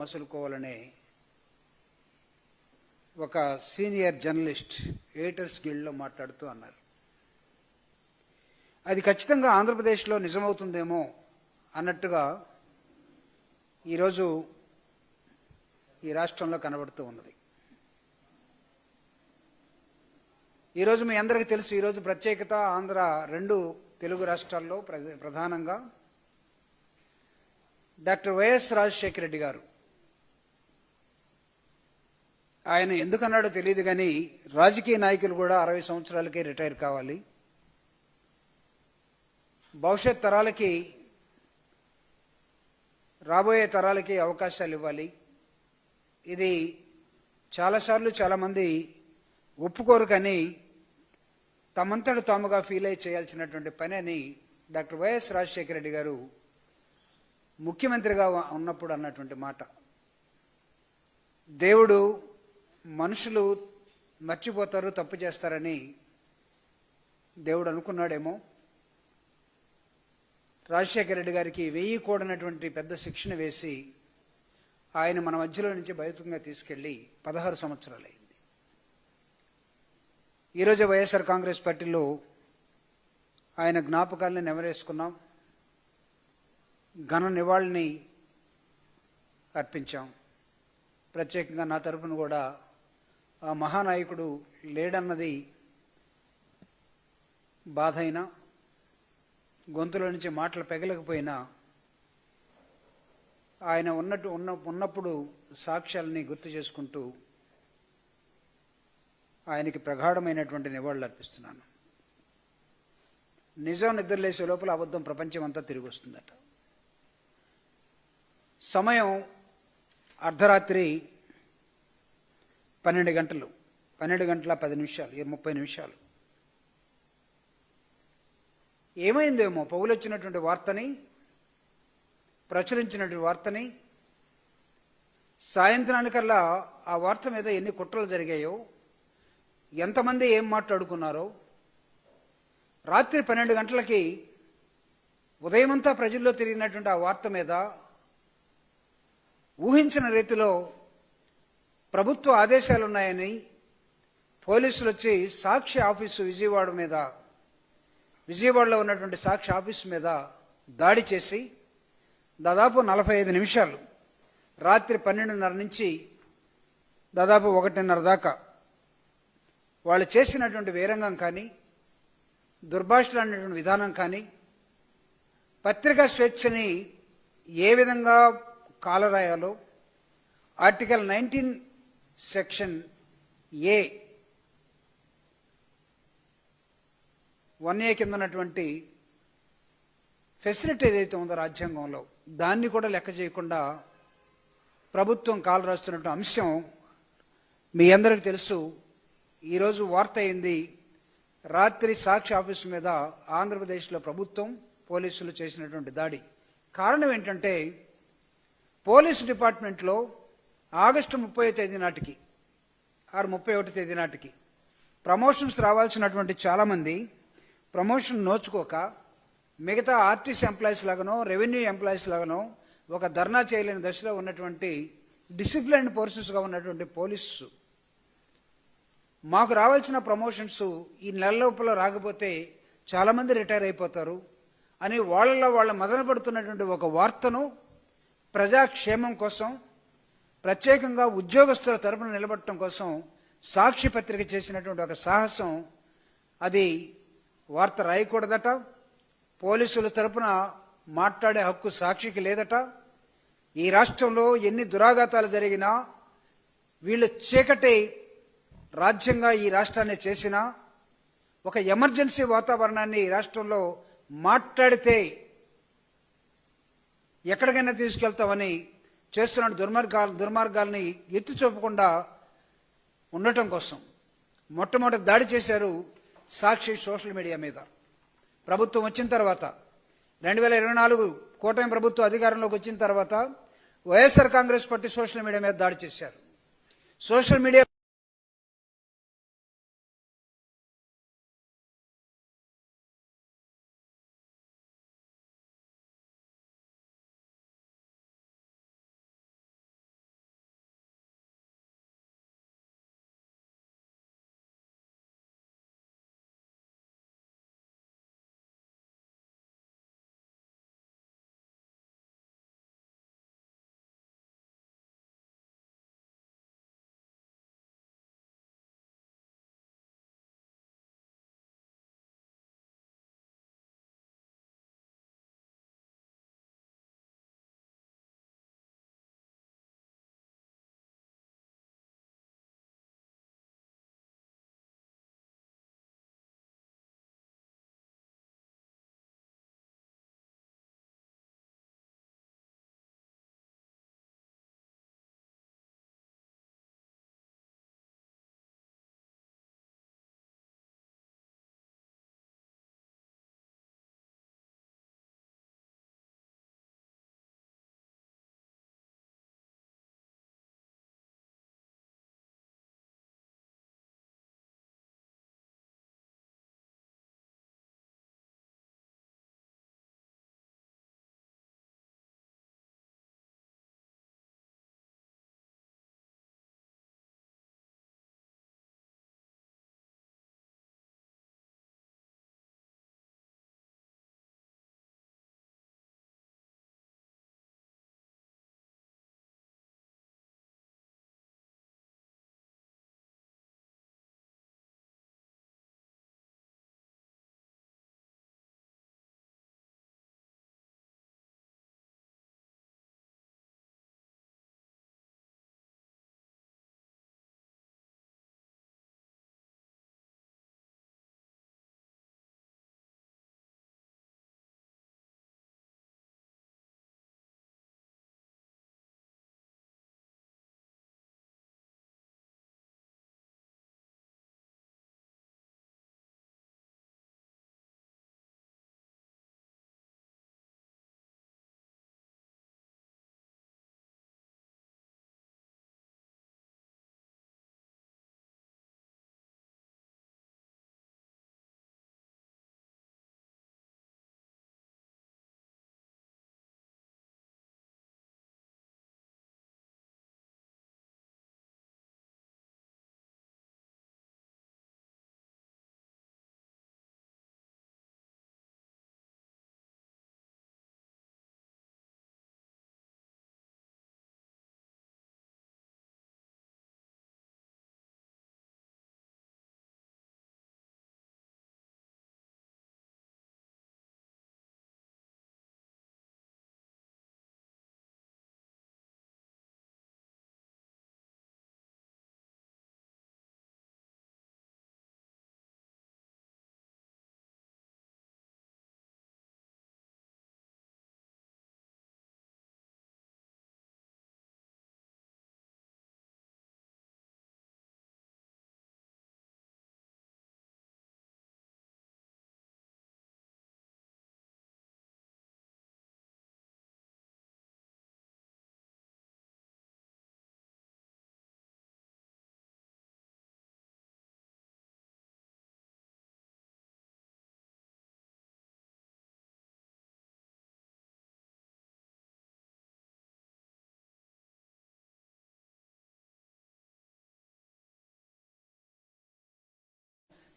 మసులుకోవాలనే ఒక senior journalist editors గిల్డ్లో మాట్లాడుతూ అన్నారు. అది ఖచ్చితంగా ఆంధ్రప్రదేశ్లో నిజమవుతుందేమో అన్నట్టుగా ఈరోజు ఈ రాష్ట్రంలో కనబడుతూ ఉన్నది. ఈరోజు మీ అందరికీ తెలుసు ఈరోజు ప్రత్యేకత ఆంధ్ర రెండు తెలుగు రాష్ట్రాల్లో ప్రధానంగా. డాక్టర్ వైఎస్ రాజశేఖర రెడ్డి గారు ఆయన ఎందుకన్నాడో తెలియదు కానీ రాజకీయ నాయకులు కూడా అరవై సంవత్సరాలకే రిటైర్ కావాలి. భవిష్యత్ తరాలకి రాబోయే తరాలకి అవకాశాలు ఇవ్వాలి. ఇది చాలాసార్లు చాలామంది ఒప్పుకోరు కానీ తమంతట తాముగా ఫీల్ అయి చేయాల్సినటువంటి పని అని డాక్టర్ వైఎస్ రాజశేఖర రెడ్డి గారు ముఖ్యమంత్రిగా ఉన్నప్పుడు అన్నటువంటి మాట. దేవుడు మనుషులు మర్చిపోతారు తప్పు చేస్తారని దేవుడు అనుకున్నాడేమో. రాజశేఖర రెడ్డి గారికి వెయ్యి కూడనటువంటి పెద్ద శిక్షణ వేసి ఆయన మన మధ్యలో నుంచి బయటంగా తీసుకెళ్ళి పదహారు సంవత్సరాలైంది ఈరోజు వైఎస్ఆర్ కాంగ్రెస్ పార్టీలో ఆయన జ్ఞాపకాలను నెమరేసుకున్నాం. ఘన నివాళిని అర్పించాం. ప్రత్యేకంగా నా తరపున కూడా ఆ మహానాయకుడు లేడన్నది బాధ అయినా గొంతులో నుంచి మాటలు పెగలకపోయినా ఆయన ఉన్నట్టు ఉన్న ఉన్నప్పుడు సాక్ష్యాలని గుర్తు చేసుకుంటూ ఆయనకి ప్రగాఢమైనటువంటి నివాళులు అర్పిస్తున్నాను. నిజం నిద్రలేసే లోపల అబద్ధం ప్రపంచం అంతా తిరిగి వస్తుందట సమయం అర్ధరాత్రి పన్నెండు గంటలు. పన్నెండు గంటల పది నిమిషాలు ముప్పై నిమిషాలు. ఏమైందేమో? పౌలు వచ్చినటువంటి వార్తని ప్రచురించినటువంటి వార్తని సాయంత్రానికల్లా ఆ వార్త మీద ఎన్ని కుట్రలు జరిగాయో ఎంతమంది ఏం మాట్లాడుకున్నారో రాత్రి పన్నెండు గంటలకి ఉదయమంతా ప్రజల్లో తిరిగినటువంటి ఆ వార్త మీద ఊహించిన రీతిలో ప్రభుత్వ ఆదేశాలు ఉన్నాయని పోలీసులు వచ్చి సాక్షి ఆఫీసు విజయవాడ మీద విజయవాడలో ఉన్నటువంటి సాక్షి ఆఫీసు మీద దాడి చేసి దాదాపు నలభై ఐదు నిమిషాలు రాత్రి పన్నెండున్నర నుంచి దాదాపు ఒకటిన్నర దాకా వాళ్ళు చేసినటువంటి వీరంగం కానీ దుర్భాషలాడినటువంటి విధానం కానీ పత్రికా స్వేచ్ఛని ఏ విధంగా కాలరాయాలో article nineteen section A one A కింద ఉన్నటువంటి ఫెసిలిటీ ఏదైతే ఉందో రాజ్యాంగంలో దాన్ని కూడా లెక్క చేయకుండా ప్రభుత్వం కాలు రాస్తున్నటువంటి అంశం మీ అందరికి తెలుసు. ఈరోజు వార్త అయింది రాత్రి సాక్షి ఆఫీసు మీద ఆంధ్రప్రదేశ్లో ప్రభుత్వం పోలీసులు చేసినటువంటి దాడి. కారణం ఏంటంటే పోలీసు డిపార్ట్మెంట్లో ఆగస్టు ముప్పై తేదీ నాటికి ఆరు ముప్పై ఒకటి తేదీ నాటికి ప్రమోషన్స్ రావాల్సినటువంటి చాలామంది ప్రమోషన్ నోచుకోక మిగతా ఆర్టీసీ ఎంప్లాయీస్ లాగానో రెవెన్యూ ఎంప్లాయీస్ లాగానో ఒక ధర్నా చేయలేని దశలో ఉన్నటువంటి డిసిప్లైన్డ్ ఫోర్సెస్గా ఉన్నటువంటి పోలీసు మాకు రావాల్సిన ప్రమోషన్స్ ఈ నెల లోపల రాకపోతే చాలామంది రిటైర్ అయిపోతారు అని వాళ్ళలో వాళ్ళ మదనపడుతున్నటువంటి ఒక వార్తను ప్రజాక్షేమం కోసం ప్రత్యేకంగా ఉద్యోగస్తుల తరపున నిలబడటం కోసం సాక్షి పత్రిక చేసినటువంటి ఒక సాహసం అది వార్త రాయకూడదట పోలీసుల తరపున మాట్లాడే హక్కు సాక్షికి లేదట. ఈ రాష్ట్రంలో ఎన్ని దురాఘాతాలు జరిగినా వీళ్ళు చీకటి రాజ్యంగా ఈ రాష్ట్రాన్ని చేసినా ఒక ఎమర్జెన్సీ వాతావరణాన్ని ఈ రాష్ట్రంలో మాట్లాడితే ఎక్కడికైనా తీసుకెళ్తామని చేస్తున్న దుర్మార్గాలు దుర్మార్గాల్ని ఎత్తి చూపకుండా ఉండటం కోసం మొట్టమొదటి దాడి చేశారు సాక్షి సోషల్ మీడియా మీద. ప్రభుత్వం వచ్చిన తర్వాత రెండు వేల ఇరవై నాలుగు కూటమి ప్రభుత్వం అధికారంలోకి వచ్చిన తర్వాత YSR Congress party social media మీద దాడి చేశారు. సోషల్ మీడియా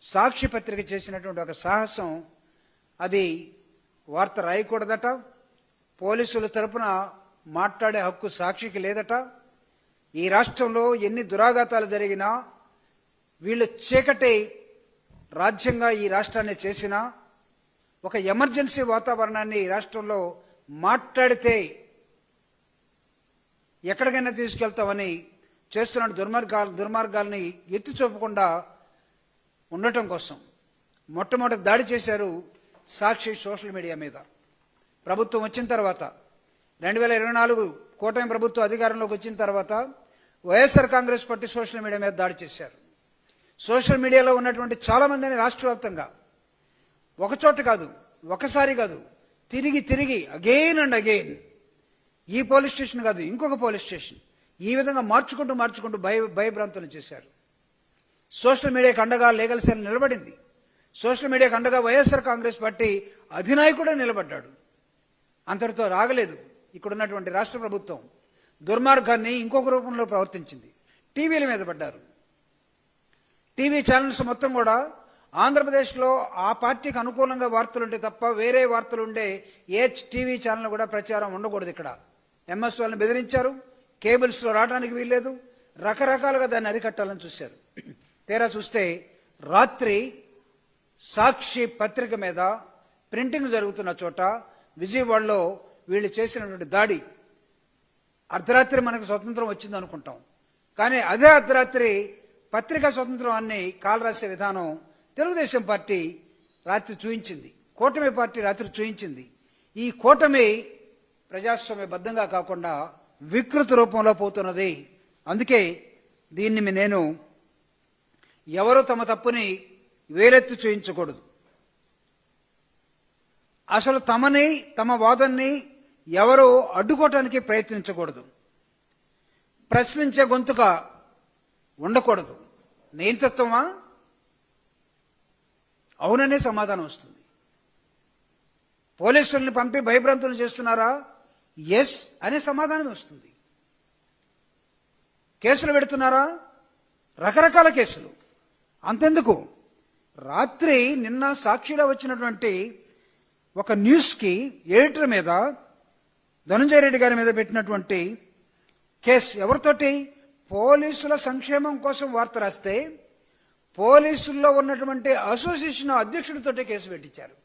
సాక్షి పత్రిక చేసినటువంటి ఒక సాహసం అది వార్త రాయకూడదట పోలీసుల తరపున మాట్లాడే హక్కు సాక్షికి లేదట. ఈ రాష్ట్రంలో ఎన్ని దురాఘాతాలు జరిగినా వీళ్ళు చీకటి రాజ్యంగా ఈ రాష్ట్రాన్ని చేసినా ఒక ఎమర్జెన్సీ వాతావరణాన్ని ఈ రాష్ట్రంలో మాట్లాడితే ఎక్కడికైనా తీసుకెళ్తామని చేస్తున్న దుర్మార్గాలు దుర్మార్గాల్ని ఎత్తి చూపకుండా ఉండటం కోసం మొట్టమొదటి దాడి చేశారు సాక్షి సోషల్ మీడియా మీద. ప్రభుత్వం వచ్చిన తర్వాత రెండు వేల ఇరవై నాలుగు కూటమి ప్రభుత్వం అధికారంలోకి వచ్చిన తర్వాత YSR Congress party social media మీద దాడి చేశారు. సోషల్ మీడియాలో ఉన్నటువంటి చాలామందిని రాష్ట్ర వ్యాప్తంగా ఒక చోట కాదు ఒకసారి కాదు తిరిగి తిరిగి అగైన్ అండ్ అగైన్ ఈ పోలీస్ స్టేషన్ కాదు ఇంకొక పోలీస్ స్టేషన్ ఈ విధంగా మార్చుకుంటూ మార్చుకుంటూ భయ భయభ్రాంతులు చేశారు. సోషల్ మీడియాకు అండగా లీగల్ సెల్ నిలబడింది. సోషల్ మీడియాకు అండగా వైఎస్ఆర్ కాంగ్రెస్ పార్టీ అధినాయకుడే నిలబడ్డాడు. అంతటితో రాగలేదు. ఇక్కడున్నటువంటి రాష్ట్ర ప్రభుత్వం దుర్మార్గాన్ని ఇంకొక రూపంలో ప్రవర్తించింది. టీవీల మీద పడ్డారు. టీవీ ఛానల్స్ మొత్తం కూడా ఆంధ్రప్రదేశ్లో ఆ పార్టీకి అనుకూలంగా వార్తలు ఉంటే తప్ప వేరే వార్తలు ఉండే ఏ టీవీ ఛానల్ కూడా ప్రచారం ఉండకూడదు ఇక్కడ. ఎంఎస్ వాళ్ళని బెదిరించారు. కేబుల్స్లో రావడానికి వీల్లేదు. రకరకాలుగా దాన్ని అరికట్టాలని చూశారు. తీరా చూస్తే రాత్రి సాక్షి పత్రిక మీద ప్రింటింగ్ జరుగుతున్న చోట విజయవాడలో వీళ్ళు చేసినటువంటి దాడి. అర్ధరాత్రి మనకు స్వతంత్రం వచ్చింది అనుకుంటాం. కానీ అదే అర్ధరాత్రి పత్రికా స్వతంత్రం అన్ని కాలరాసే విధానం తెలుగుదేశం పార్టీ రాత్రి చూయించింది. కూటమి పార్టీ రాత్రి చూయించింది. ఈ కూటమి ప్రజాస్వామ్యబద్ధంగా కాకుండా వికృత రూపంలో పోతున్నది. అందుకే దీన్ని నేను ఎవరు తమ తప్పుని వేలెత్తి చూయించకూడదు. అసలు తమని తమ వాదన్ని ఎవరు అడ్డుకోవటానికి ప్రయత్నించకూడదు. ప్రశ్నించే గొంతుక ఉండకూడదు. నియంతత్వమా? అవుననే సమాధానం వస్తుంది. పోలీసుల్ని పంపి భయభ్రాంతులు చేస్తున్నారా? ఎస్ అనే సమాధానం వస్తుంది. కేసులు పెడుతున్నారా? రకరకాల కేసులు. అంతెందుకు? రాత్రి నిన్న సాక్షిలో వచ్చినటువంటి ఒక న్యూస్కి ఎడిటర్ మీద ధనుంజయ రెడ్డి గారి మీద పెట్టినటువంటి కేసు ఎవరితోటి? పోలీసుల సంక్షేమం కోసం వార్త రాస్తే పోలీసుల్లో ఉన్నటువంటి అసోసియేషన్ అధ్యక్షుడితోటే కేసు పెట్టించారు.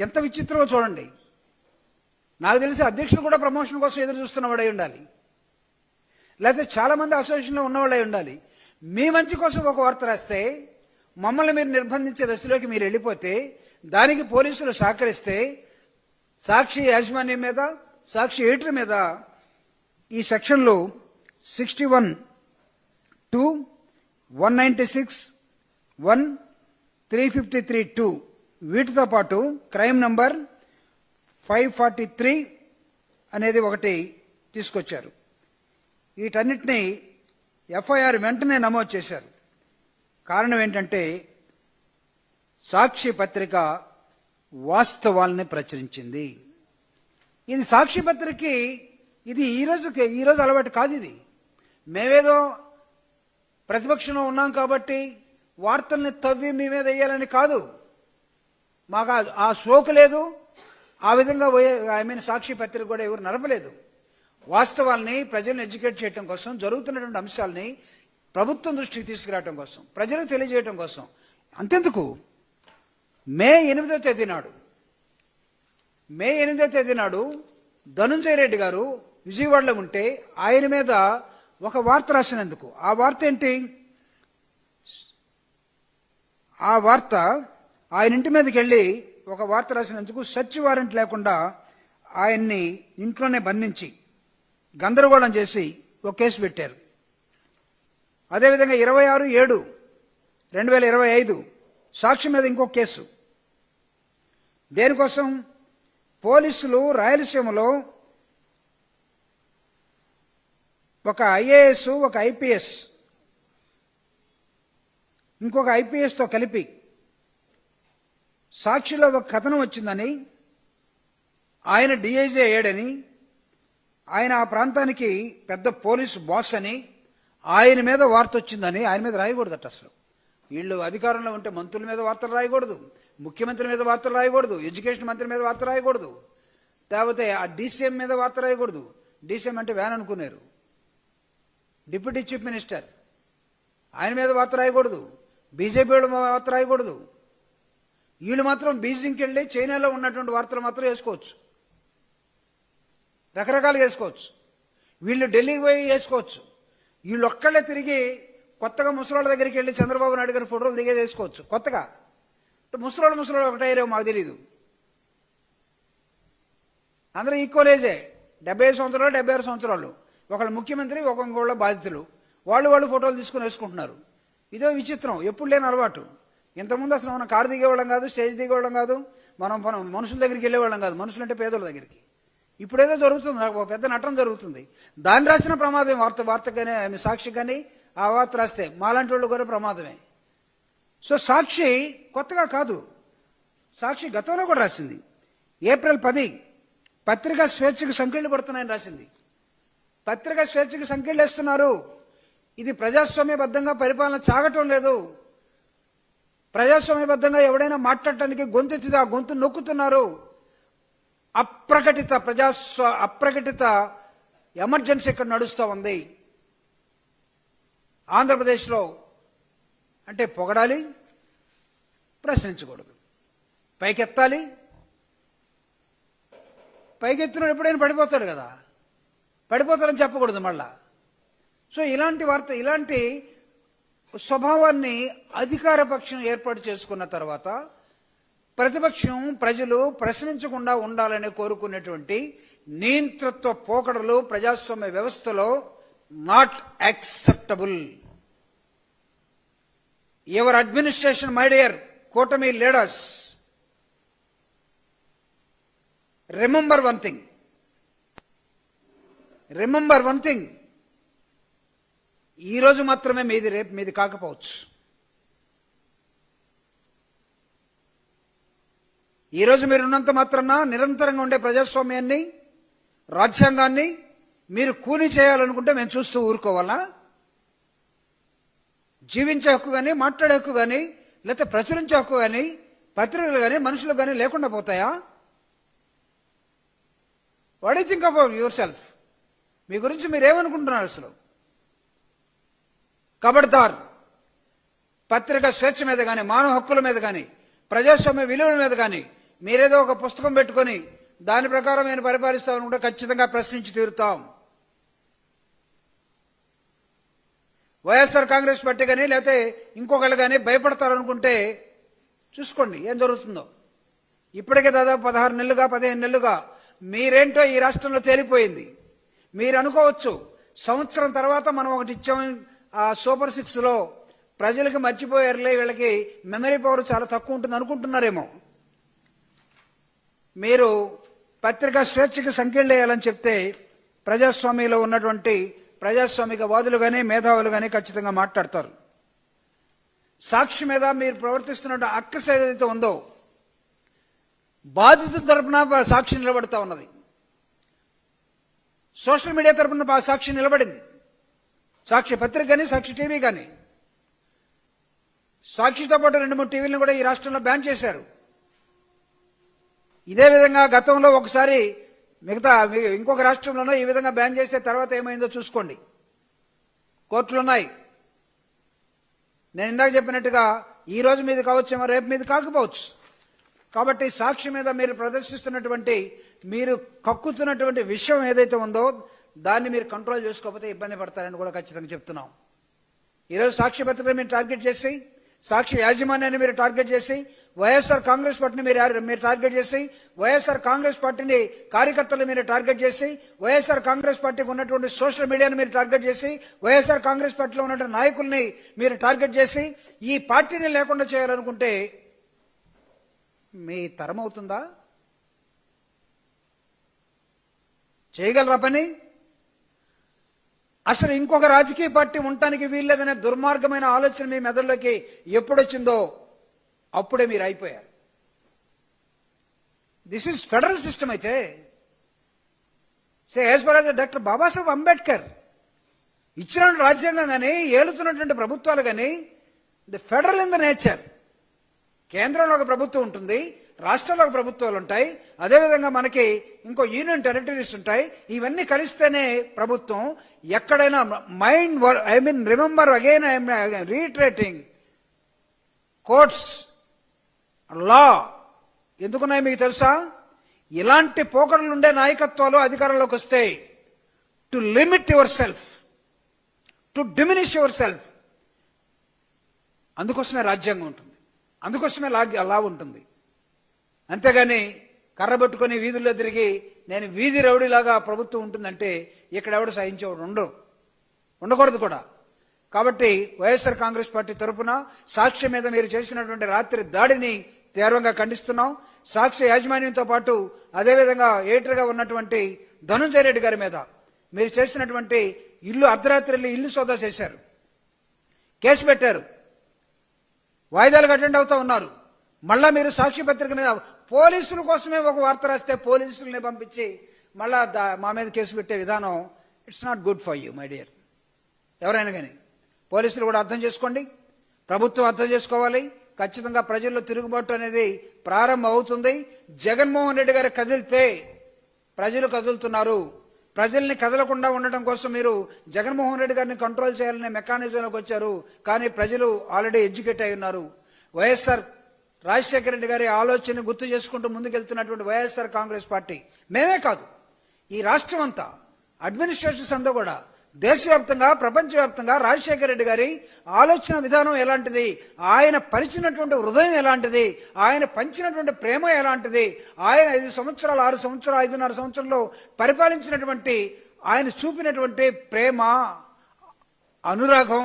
ఎంత విచిత్రమో చూడండి. నాకు తెలిసి అధ్యక్షుడు కూడా ప్రమోషన్ కోసం ఎదురు చూస్తున్నవాడై ఉండాలి. లేకపోతే చాలామంది అసోసియేషన్లో ఉన్నవాళ్ళై ఉండాలి. మీ మంచి కోసం ఒక వార్త రాస్తే మమ్మల్ని మీరు నిర్బంధించే దశలోకి మీరు వెళ్ళిపోతే దానికి పోలీసులు సహకరిస్తే సాక్షి యాజమాన్యం మీద సాక్షి ఎడిటర్ మీద ఈ సెక్షన్లో sixty one two one ninety six one three fifty three two వీటితో పాటు crime number five forty three అనేది ఒకటి తీసుకొచ్చారు. వీటన్నిటిని ఎఫ్ఐఆర్ వెంటనే నమోదు చేశారు. కారణం ఏంటంటే సాక్షి పత్రిక వాస్తవాల్ని ప్రచురించింది. ఇది సాక్షి పత్రికకి ఇది ఈ రోజుకి ఈ రోజు అలవాటు కాదు ఇది. మేమేదో ప్రతిపక్షంలో ఉన్నాం కాబట్టి వార్తల్ని తవ్వి మీ మీద వేయాలని కాదు. మాకు ఆ- ఆ సోకు లేదు. ఆ విధంగా ఐ మీన్ సాక్షి పత్రిక కూడా ఎవరు నడపలేదు. వాస్తవాల్ని ప్రజలను ఎడ్యుకేట్ చేయడం కోసం జరుగుతున్నటువంటి అంశాలని ప్రభుత్వం దృష్టికి తీసుకురావడం కోసం ప్రజలకు తెలియజేయడం కోసం. అంతెందుకు? మే ఎనిమిదో తేదీ నాడు మే ఎనిమిదో తేదీ నాడు ధనుంజయ రెడ్డి గారు విజయవాడలో ఉంటే ఆయన మీద ఒక వార్త రాసినందుకు. ఆ వార్త ఏంటి? ఆ వార్త ఆయన ఇంటి మీదకి వెళ్ళి ఒక వార్త రాసినందుకు సర్చ్ వారెంట్ లేకుండా ఆయన్ని ఇంట్లోనే బంధించి గందరగోళం చేసి ఒక కేసు పెట్టారు. అదేవిధంగా ఇరవై ఆరు ఏడు రెండు వేల ఇరవై ఐదు సాక్షి మీద ఇంకో కేసు. దేనికోసం? పోలీసులు రాయలసీమలో ఒక ఐఏఎస్ ఒక ఐపీఎస్ ఇంకొక ఐపీఎస్తో కలిపి సాక్షిలో ఒక కథనం వచ్చిందని ఆయన డిఐజీ అయ్యాడని ఆయన ఆ ప్రాంతానికి పెద్ద పోలీసు బాస్ అని ఆయన మీద వార్త వచ్చిందని ఆయన మీద రాయకూడదట అసలు. వీళ్ళు అధికారంలో ఉంటే మంత్రుల మీద వార్తలు రాయకూడదు ముఖ్యమంత్రి మీద వార్తలు రాయకూడదు ఎడ్యుకేషన్ మంత్రి మీద వార్త రాయకూడదు. లేకపోతే ఆ డీసీఎం మీద వార్త రాయకూడదు. డీసీఎం అంటే వ్యాన్ అనుకున్నారు డిప్యూటీ చీఫ్ మినిస్టర్. ఆయన మీద వార్త రాయకూడదు. బీజేపీ వాళ్ళు వార్త రాయకూడదు. వీళ్ళు మాత్రం బీజింగ్కి వెళ్ళి చైనాలో ఉన్నటువంటి వార్తలు మాత్రం వేసుకోవచ్చు. రకరకాలుగా వేసుకోవచ్చు. వీళ్ళు ఢిల్లీకి పోయి వేసుకోవచ్చు. వీళ్ళు ఒక్కళ్ళే తిరిగి కొత్తగా ముసలాళ్ళ దగ్గరికి వెళ్ళి చంద్రబాబు నాయుడు గారి ఫోటోలు దిగేది వేసుకోవచ్చు. కొత్తగా. ముసలాడు ముసలాడు ఒకటయ్యారేమో మాకు తెలియదు అందరూ ఈక్వలేజే. డెబ్బై ఐదు సంవత్సరాలు డెబ్బై ఆరు సంవత్సరాలు. ఒకళ్ళు ముఖ్యమంత్రి ఒక బాధితులు. వాళ్ళు వాళ్ళు ఫోటోలు తీసుకుని వేసుకుంటున్నారు. ఇదో విచిత్రం. ఎప్పుడు లేని అలవాటు. ఇంతకుముందు అసలు మనం కారు దిగేవాళ్ళం కాదు స్టేజ్ దిగేవాళ్ళం కాదు. మనం మనం మనుషుల దగ్గరికి వెళ్ళేవాళ్ళం కాదు. మనుషులు అంటే పేదోళ్ళ దగ్గరికి. ఇప్పుడేదో జరుగుతుంది నాకు ఒక పెద్ద నటన జరుగుతుంది. దాన్ని రాసిన ప్రమాదం వార్త వార్త కానీ ఆమె సాక్షి కానీ ఆ వార్త రాస్తే మాలాంటి వాళ్ళు కూడా ప్రమాదమే. సో సాక్షి కొత్తగా కాదు. సాక్షి గతంలో కూడా రాసింది. ఏప్రిల్ పది పత్రికా స్వేచ్ఛకు సంఖ్యలు పడుతున్నాయని రాసింది. పత్రికా స్వేచ్ఛకు సంఖ్యలు వేస్తున్నారు. ఇది ప్రజాస్వామ్యబద్ధంగా పరిపాలన సాగటం లేదు. ప్రజాస్వామ్యబద్ధంగా ఎవడైనా మాట్లాడటానికి గొంతు ఆ గొంతు నొక్కుతున్నారు. అప్రకటిత ప్రజాస్వ అప్రకటిత ఎమర్జెన్సీ ఇక్కడ నడుస్తూ ఉంది. ఆంధ్రప్రదేశ్లో అంటే పొగడాలి ప్రశ్నించకూడదు. పైకెత్తాలి. పైకెత్తినప్పుడు ఎప్పుడైనా పడిపోతాడు కదా. పడిపోతారని చెప్పకూడదు మళ్ళా. సో ఇలాంటి వార్త ఇలాంటి స్వభావాన్ని అధికార పక్షం ఏర్పాటు చేసుకున్న తర్వాత ప్రతిపక్షం ప్రజలు ప్రశ్నించకుండా ఉండాలని కోరుకునేటువంటి నియంతృత్వ పోకడలు ప్రజాస్వామ్య వ్యవస్థలో not acceptable your administration my dear కూటమి leaders remember one thing remember one thing ఈరోజు మాత్రమే మీది రేపు మీది కాకపోవచ్చు. ఈరోజు మీరు ఉన్నంత మాత్రాన నిరంతరంగా ఉండే ప్రజాస్వామ్యాన్ని రాజ్యాంగాన్ని మీరు కూలీ చేయాలనుకుంటే మేము చూస్తూ ఊరుకోవాలా? జీవించే హక్కు కానీ మాట్లాడే హక్కు కానీ లేకపోతే ప్రచురించే హక్కు కానీ పత్రికలు కానీ మనుషులు కానీ లేకుండా పోతాయా? What think about yourself మీ గురించి మీరు ఏమనుకుంటున్నారు అసలు? కబడ్దార్ పత్రిక స్వేచ్ఛ మీద కానీ మానవ హక్కుల మీద కానీ ప్రజాస్వామ్య విలువల మీద కానీ మీరేదో ఒక పుస్తకం పెట్టుకొని దాని ప్రకారం నేను పరిపాలిస్తామని కూడా ఖచ్చితంగా ప్రశ్నించి తీరుతాం. వైఎస్ఆర్ కాంగ్రెస్ పార్టీ కానీ లేకపోతే ఇంకొకళ్ళు కానీ భయపడతారనుకుంటే చూసుకోండి ఏం జరుగుతుందో. ఇప్పటికే దాదాపు పదహారు నెలలుగా పదిహేను నెలలుగా మీరేంటో ఈ రాష్ట్రంలో తేలిపోయింది. మీరు అనుకోవచ్చు సంవత్సరం తర్వాత మనం ఒకటి ఇచ్చాం ఆ సూపర్ సిక్స్లో ప్రజలకి ప్రజలకు మర్చిపోయారులే వీళ్ళకి మెమరీ పవర్ చాలా తక్కువ ఉంటుంది అనుకుంటున్నారేమో మీరు పత్రికా స్వేచ్ఛకి సంఖ్యలు వేయాలని చెప్తే ప్రజాస్వామ్యంలో ఉన్నటువంటి ప్రజాస్వామిక వాదులు కానీ మేధావులు కానీ ఖచ్చితంగా మాట్లాడతారు. సాక్షి మీద మీరు ప్రవర్తిస్తున్న అక్కస ఏదైతే ఉందో బాధితుల తరపున సాక్షి నిలబడతా ఉన్నది. సోషల్ మీడియా తరపున సాక్షి నిలబడింది. సాక్షి పత్రిక కానీ సాక్షి టీవీ కానీ సాక్షితో పాటు రెండు మూడు టీవీలను కూడా ఈ రాష్ట్రంలో బ్యాన్ చేశారు. ఇదే విధంగా గతంలో ఒకసారి మిగతా మీ- ఇంకొక రాష్ట్రంలోనో ఈ విధంగా బ్యాన్ చేస్తే తర్వాత ఏమైందో చూసుకోండి. కోర్టులు ఉన్నాయి నేను ఇందాక చెప్పినట్టుగా ఈ రోజు మీద కావచ్చేమో రేపు మీద కాకపోవచ్చు. కాబట్టి సాక్షి మీద మీరు ప్రదర్శిస్తున్నటువంటి మీరు కక్కుతున్నటువంటి విషయం ఏదైతే ఉందో దాన్ని మీరు కంట్రోల్ చేసుకోకపోతే ఇబ్బంది పడతారని కూడా ఖచ్చితంగా చెప్తున్నాం. ఈరోజు సాక్షి పత్రిక మీరు టార్గెట్ చేసి సాక్షి యాజమాన్యాన్ని మీరు టార్గెట్ చేసి వైఎస్ఆర్ కాంగ్రెస్ పార్టీని మీరు మీరు టార్గెట్ చేసి వైఎస్ఆర్ కాంగ్రెస్ పార్టీని కార్యకర్తలు మీరు టార్గెట్ చేసి వైఎస్ఆర్ కాంగ్రెస్ పార్టీకి ఉన్నటువంటి సోషల్ మీడియాను మీరు టార్గెట్ చేసి వైఎస్ఆర్ కాంగ్రెస్ పార్టీలో ఉన్నటువంటి నాయకుల్ని మీరు టార్గెట్ చేసి ఈ పార్టీని లేకుండా చేయాలనుకుంటే మీ తరం అవుతుందా? చేయగలరా పని? అసలు ఇంకొక రాజకీయ పార్టీ ఉండటానికి వీల్లేదనే దుర్మార్గమైన ఆలోచన మీ మెదడులోకి ఎప్పుడొచ్చిందో అప్పుడే మీరు అయిపోయారు. దిస్ ఈస్ ఫెడరల్ సిస్టమ్ అయితే say as far as doctor Babasaheb Ambedkar ఇచ్చిన రాజ్యాంగం కానీ ఏలుతున్నటువంటి ప్రభుత్వాలు కానీ the federal in the nature కేంద్రంలో ఒక ప్రభుత్వం ఉంటుంది రాష్ట్రంలో ఒక ప్రభుత్వాలు ఉంటాయి అదేవిధంగా మనకి ఇంకో యూనియన్ టెరిటరీస్ ఉంటాయి ఇవన్నీ కలిస్తేనే ప్రభుత్వం ఎక్కడైనా mind I mean remember again I'm reiterating courts law. ఎందుకున్నాయి మీకు తెలుసా? ఇలాంటి పోకడలు ఉండే నాయకత్వాలు అధికారంలోకి వస్తే to limit yourself to diminish yourself అందుకోసమే రాజ్యాంగం ఉంటుంది. అందుకోసమే లా లా ఉంటుంది. అంతేగాని కర్ర పట్టుకొని వీధుల్లో తిరిగి నేను వీధి రౌడీలాగా ప్రభుత్వం ఉంటుందంటే ఇక్కడ ఎవడు సహించేవాడు ఉండవు ఉండకూడదు కూడా. కాబట్టి వైఎస్ఆర్ కాంగ్రెస్ పార్టీ తరఫున సాక్ష్యం మీద మీరు చేసినటువంటి రాత్రి దాడిని తీవ్రంగా ఖండిస్తున్నాం. సాక్షి యాజమాన్యంతో పాటు అదేవిధంగా ఏటర్గా ఉన్నటువంటి ధనుంజయ రెడ్డి గారి మీద మీరు చేసినటువంటి ఇల్లు అర్ధరాత్రి ఇల్లు సోదా చేశారు. కేసు పెట్టారు. వాయిదాలకు అటెండ్ అవుతా ఉన్నారు. మళ్ళా మీరు సాక్షి పత్రిక మీద పోలీసుల కోసమే ఒక వార్త రాస్తే పోలీసుల్ని పంపించి మళ్ళా దా- మా మీద కేసు పెట్టే విధానం it's not good for you my dear. ఎవరైనా కానీ పోలీసులు కూడా అర్థం చేసుకోండి. ప్రభుత్వం అర్థం చేసుకోవాలి. ఖచ్చితంగా ప్రజల్లో తిరుగుబాటు అనేది ప్రారంభం అవుతుంది జగన్మోహన్ రెడ్డి గారు కదిలితే ప్రజలు కదులుతున్నారు. ప్రజల్ని కదలకుండా ఉండటం కోసం మీరు జగన్మోహన్ రెడ్డి గారిని కంట్రోల్ చేయాలనే మెకానిజంలోకి వచ్చారు. కానీ ప్రజలు ఆల్రెడీ ఎడ్యుకేట్ అయి ఉన్నారు. వైఎస్ఆర్ రాజశేఖర రెడ్డి గారి ఆలోచనని గుర్తు చేసుకుంటూ ముందుకెళ్తున్నటువంటి వైఎస్ఆర్ కాంగ్రెస్ పార్టీ మేమే కాదు. ఈ రాష్ట్రం అంతా అడ్మినిస్ట్రేషన్స్ అంతా కూడా దేశవ్యాప్తంగా ప్రపంచవ్యాప్తంగా రాజశేఖర రెడ్డి గారి ఆలోచన విధానం ఎలాంటిది? ఆయన పరిచినటువంటి హృదయం ఎలాంటిది? ఆయన పంచినటువంటి ప్రేమ ఎలాంటిది? ఆయన ఐదు సంవత్సరాలు ఆరు సంవత్సరాలు ఐదున్నర సంవత్సరంలో పరిపాలించినటువంటి ఆయన చూపినటువంటి ప్రేమ అనురాగం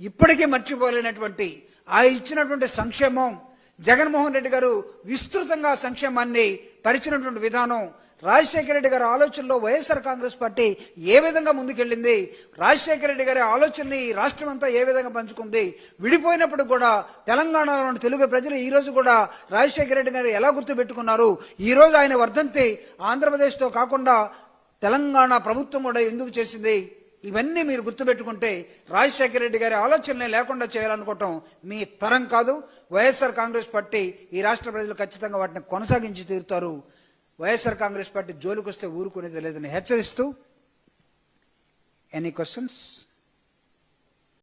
ఇప్పటికీ మర్చిపోలేనటువంటి ఆ ఇచ్చినటువంటి సంక్షేమం జగన్మోహన్ రెడ్డి గారు విస్తృతంగా సంక్షేమాన్ని పరిచినటువంటి విధానం రాజశేఖర రెడ్డి గారి ఆలోచనలో వైఎస్ఆర్ కాంగ్రెస్ పార్టీ ఏ విధంగా ముందుకెళ్ళింది? రాజశేఖర రెడ్డి గారి ఆలోచనని ఈ రాష్ట్రం అంతా ఏ విధంగా పంచుకుంది? విడిపోయినప్పుడు కూడా తెలంగాణలోని తెలుగు ప్రజలు ఈ రోజు కూడా రాజశేఖర రెడ్డి గారు ఎలా గుర్తుపెట్టుకున్నారు? ఈ రోజు ఆయన వర్ధంతి ఆంధ్రప్రదేశ్తో కాకుండా తెలంగాణ ప్రభుత్వం కూడా ఎందుకు చేసింది? ఇవన్నీ మీరు గుర్తుపెట్టుకుంటే రాజశేఖర రెడ్డి గారి ఆలోచనలే లేకుండా చేయాలనుకోవటం మీ తరం కాదు. వైఎస్ఆర్ కాంగ్రెస్ పార్టీ ఈ రాష్ట్ర ప్రజలు ఖచ్చితంగా వాటిని కొనసాగించి తీరుతారు. వైఎస్ఆర్ కాంగ్రెస్ పార్టీ జోలికి వస్తే ఊరుకునేది లేదని హెచ్చరిస్తూ ఎనీ క్వశ్చన్స్